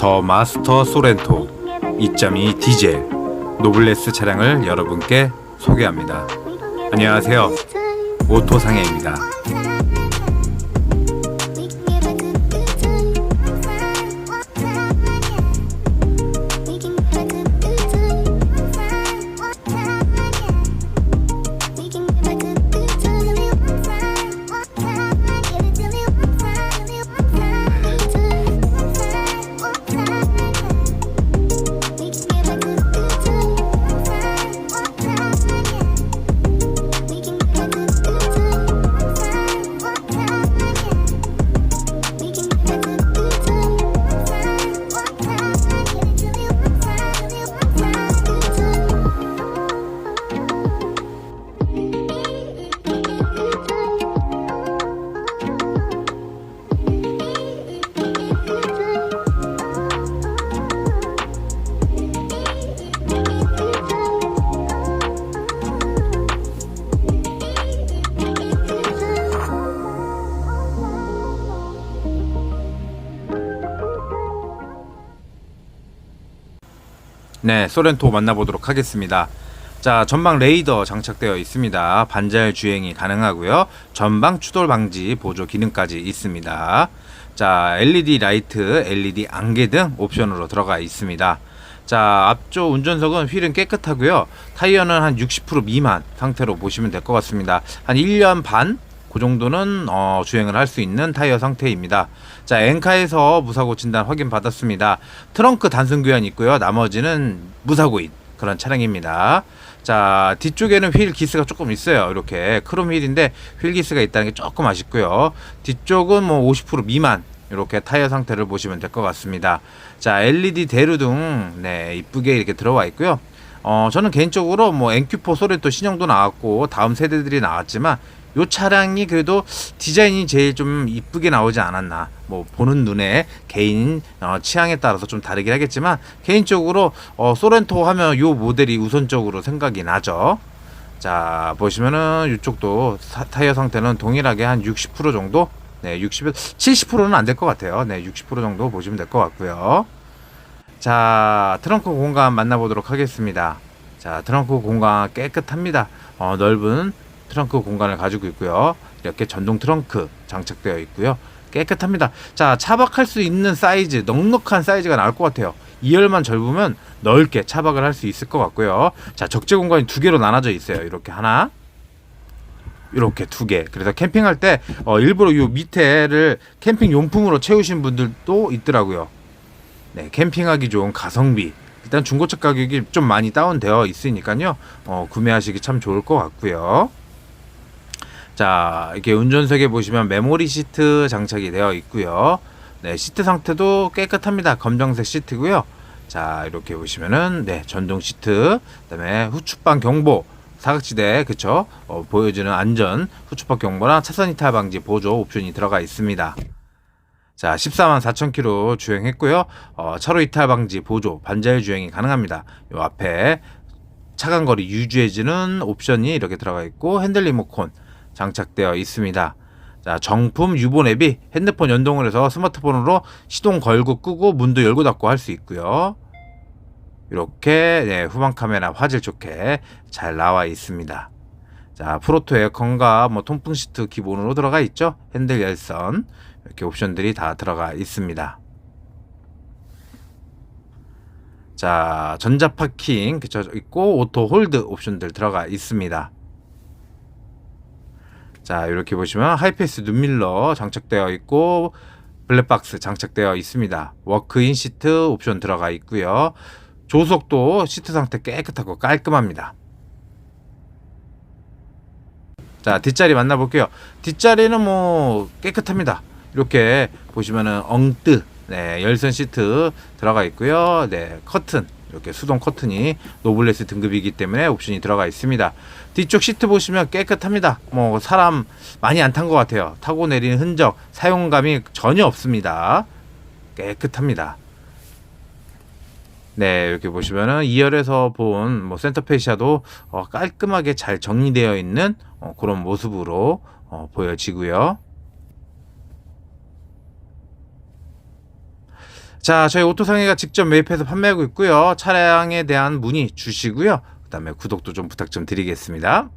더 마스터 소렌토 2.2 디젤 노블레스 차량을 여러분께 소개합니다. 안녕하세요. 오토상해입니다. 네, 소렌토 만나보도록 하겠습니다. 자, 전방 레이더 장착되어 있습니다. 반자율 주행이 가능하고요. 전방 추돌 방지 보조 기능까지 있습니다. 자, LED 라이트, LED 안개 등 옵션으로 들어가 있습니다. 자, 앞쪽 운전석은 휠은 깨끗하고요. 타이어는 한 60% 미만 상태로 보시면 될 것 같습니다. 한 1년 반? 그 정도는 어, 주행을 할 수 있는 타이어 상태입니다. 자, 엔카에서 무사고 진단 확인 받았습니다. 트렁크 단순 교환 있고요. 나머지는 무사고인 그런 차량입니다. 자, 뒤쪽에는 휠 기스가 조금 있어요. 이렇게 크롬 휠인데 휠 기스가 있다는 게 조금 아쉽고요. 뒤쪽은 뭐 50% 미만 이렇게 타이어 상태를 보시면 될 것 같습니다. 자, LED 대루등 네, 이쁘게 이렇게 들어와 있고요. 어, 저는 개인적으로 뭐 NQ4 소렌토 신형도 나왔고 다음 세대들이 나왔지만 요 차량이 그래도 디자인이 제일 좀 이쁘게 나오지 않았나. 뭐 보는 눈에 개인 어, 취향에 따라서 좀 다르긴 하겠지만 개인적으로 어, 소렌토 하면 요 모델이 우선적으로 생각이 나죠. 자 보시면은 이쪽도 사, 타이어 상태는 동일하게 한 60% 정도. 네, 60, 70%는 안 될 것 같아요. 네, 60% 정도 보시면 될 것 같고요. 자, 트렁크 공간 만나보도록 하겠습니다. 자, 트렁크 공간 깨끗합니다. 어, 넓은 트렁크 공간을 가지고 있고요. 이렇게 전동 트렁크 장착되어 있고요. 깨끗합니다. 자, 차박할 수 있는 사이즈, 넉넉한 사이즈가 나올 것 같아요. 2열만 넓으면 넓게 차박을 할 수 있을 것 같고요. 자, 적재 공간이 두 개로 나눠져 있어요. 이렇게 하나, 이렇게 두 개. 그래서 캠핑할 때 어, 일부러 요 밑에를 캠핑 용품으로 채우신 분들도 있더라고요. 네, 캠핑하기 좋은 가성비. 일단 중고차 가격이 좀 많이 다운되어 있으니까요. 어, 구매하시기 참 좋을 것 같고요. 자, 이렇게 운전석에 보시면 메모리 시트 장착이 되어 있고요. 네, 시트 상태도 깨끗합니다. 검정색 시트고요. 자, 이렇게 보시면은 네, 전동 시트, 그다음에 후추방 경보, 사각지대 그쵸? 어, 보여주는 안전 후추방 경보나 차선 이탈 방지 보조 옵션이 들어가 있습니다. 자, 14만 4천 킬로 주행했고요. 어, 차로 이탈 방지 보조 반자율 주행이 가능합니다. 요 앞에 차간 거리 유지해주는 옵션이 이렇게 들어가 있고 핸들 리모컨 장착되어 있습니다. 자, 정품 유본 앱이 핸드폰 연동을 해서 스마트폰으로 시동 걸고 끄고 문도 열고 닫고 할 수 있고요. 이렇게 네, 후방 카메라 화질 좋게 잘 나와 있습니다. 자, 프로토 에어컨과 뭐 통풍 시트 기본으로 들어가 있죠. 핸들 열선 이렇게 옵션들이 다 들어가 있습니다. 자, 전자 파킹 그쵸 있고 오토 홀드 옵션들 들어가 있습니다. 자, 이렇게 보시면 하이패스 눈밀러 장착되어 있고 블랙박스 장착되어 있습니다. 워크인 시트 옵션 들어가 있고요. 조석도 시트 상태 깨끗하고 깔끔합니다. 자, 뒷자리 만나볼게요. 뒷자리는 뭐 깨끗합니다. 이렇게 보시면은 엉뜨, 네, 열선 시트 들어가 있고요. 네, 커튼, 이렇게 수동 커튼이 노블레스 등급이기 때문에 옵션이 들어가 있습니다. 뒤쪽 시트 보시면 깨끗합니다. 뭐 사람 많이 안 탄 것 같아요. 타고 내리는 흔적, 사용감이 전혀 없습니다. 깨끗합니다. 네, 이렇게 보시면은 2열에서 본 뭐 센터페시아도 어, 깔끔하게 잘 정리되어 있는 어, 그런 모습으로 어, 보여지고요. 자, 저희 오토상해가 직접 매입해서 판매하고 있고요. 차량에 대한 문의 주시고요. 그다음에 구독도 좀 부탁 좀 드리겠습니다.